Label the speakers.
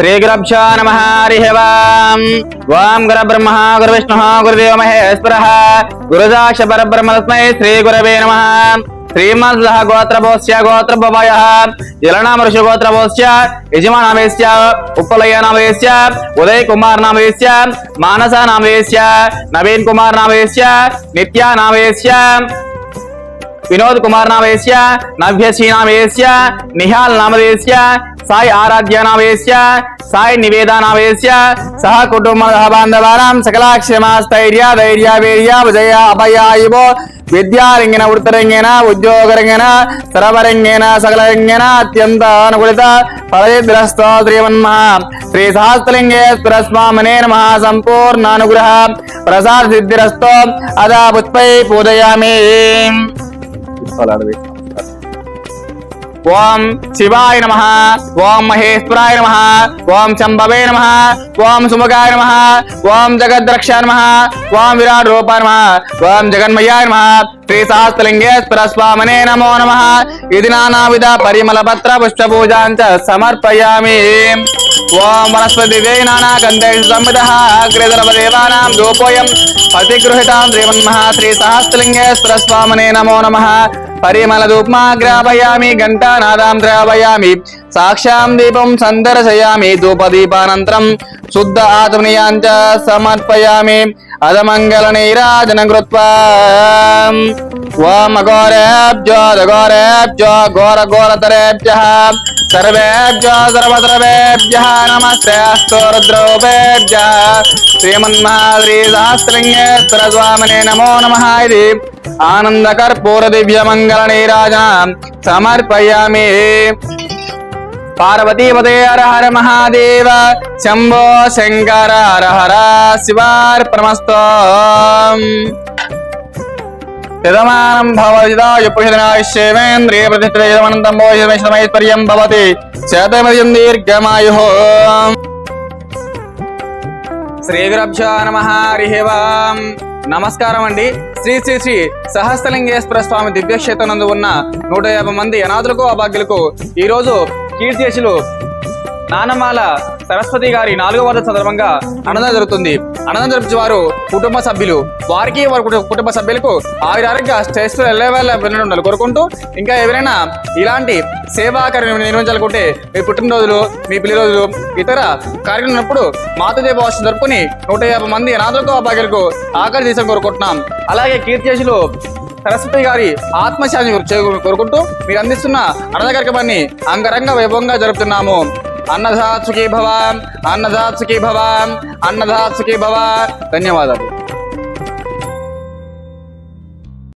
Speaker 1: శ్రీగురభ్యో నమ హరి వాం. ఓం గుర బ్రహ్మ గురు విష్ణు గురుదేవ మహేశ్వర. గురుదాక్ష పరబ్రహ్మ తస్మై శ్రీ గురవే నమ. శ్రీమద్ గోత్రభోస్య గోత్రభవయ. జలనామ ఋషి గోత్రభోస్య యజమానామేస్య ఉప్పలయ్య నామేస్య ఉదయ్ కుమార్ నామేస్య మానస నామేస్య నవీన్ కుమార్ నామేస్య నిత్య నామేస్య వినోద్ కుమార్ నామేస్య నభ్యశ్రీ నామేస్య నిహాల్ నామదేశ్య సాయి ఆరాధ్య నామేస్య సాయి నివేద నామేస్య సహ కుటుంబ బాంధవానాం సకలాక్షేమాస్థైర్య ధైర్య వీర్య విజయ అభయాయువో విద్యారంగిన వృత్తరంగిన ఉద్యోగరంగిన సర్వరంగిన సకలరంగిన అత్యంత అనుకూలిత ఫలద్రస్తో శ్రీమన్మ శ్రీ సహస్రలింగేశ్వర స్వామినే నమ సంపూర్ణ అనుగ్రహ ప్రసాద సిద్ధిరస్తో అదా పుష్పై పూజయామి. ఓం శివాయ నమ ఓం మహేశ్వరాయ నమ ఓం శంభవే నమ ఓం సుముఖాయ నమ ఓం జగద్రక్ష నమ ఓం విరాట్ రూప నమ ఓం జగన్మయాయ నమ శ్రీ సహస్రలింగేశ్వర స్వామనే నమో నమ. ఇది నానావిధ పరిమళ పత్ర పుష్ప పూజాంచ సమర్పయామి. ఓం వనస్పతి వే నానా గంధేషు సంవిధ అగ్రేదరవదేవానాం రూపోయం అతిగృహితాం శ్రీమన్మహ శ్రీ సహస్రలింగేశ్వర స్వామనే నమో నమ పరిమళ ధూప్మాగ్రాపయామి ఘంటానాదాం ద్రావయామి సాక్షాం దీపం సందర్శయామి ధూపదీపానంతరం శుద్ధ ఆత్మనీయాంచ సమర్పయామి अदमङ्गलनीराजन कृत्वा ओम अघोरेभ्यो अघोरेभ्यो घोरघोरतरेभ्यः सर्वेभ्यो सर्वद्रवेभ्यः नमस्ते अस्तु रुद्रौपेभ्यः श्रीमन्महाश्रीसहस्रलिङ्गेश्वरस्वामिने नमो नमः इति आनन्दकर्पूरदिव्यमङ्गलनीराजनां समर्पयामि। पार्वतीपते हर हर महादेव, शम्भो शङ्कर, हर हरा పార్వతీపదే హర హర మహాదేవ శంభో శంకర హర హర శివార్పణమస్తో యజమానం భవజిదాయుపుషిదనాయుష్యేవేంద్రియ ప్రతిష్ఠితమనంతం భవతి శతమయం దీర్ఘమాయు శ్రీ గురభ్యో నమ హరి నమస్కారం అండి శ్రీ శ్రీ శ్రీ సహస్రలింగేశ్వర స్వామి దివ్యక్షేత్రం ఉన్న నూట యాభై మంది అనాథులకు అభాగ్యులకు ఈరోజు కీర్తిశులు నానమాల సరస్వతి గారి నాలుగవ వర్ధ సందర్భంగా అన్నదానం జరుగుతుంది. అన్నదానం జరిపించే వారు కుటుంబ సభ్యులు వారికి వారి కుటుంబ- కుటుంబ సభ్యులకు ఆవిరారంగా ఆరోగ్య స్ట్రెస్ ఎల్లవేళ ఉండాలి కోరుకుంటూ ఇంకా ఎవరైనా ఇలాంటి సేవా కార్యక్రమం నిర్వహించాలనుకుంటే మీ పుట్టినరోజులు మీ పిల్లి రోజులు ఇతర కార్యక్రమం ఉన్నప్పుడు మాతృదేవ వర్షం జరుపుకొని నూట యాభై మంది అనాథులకు అభాగ్యులకు ఆకలి తీసం కోరుకుంటున్నాం. అలాగే కీర్తిశులు సరస్వతి గారి ఆత్మశాంతి కోరుకుంటూ మీరు అందిస్తున్న అన్నద కార్యక్రమాన్ని అంగరంగ వైభవంగా జరుపుతున్నాము. अन्नदात सुखी भवा अन्नदात सुखी भवा अन्नदात सुखी भवा धन्यवाद।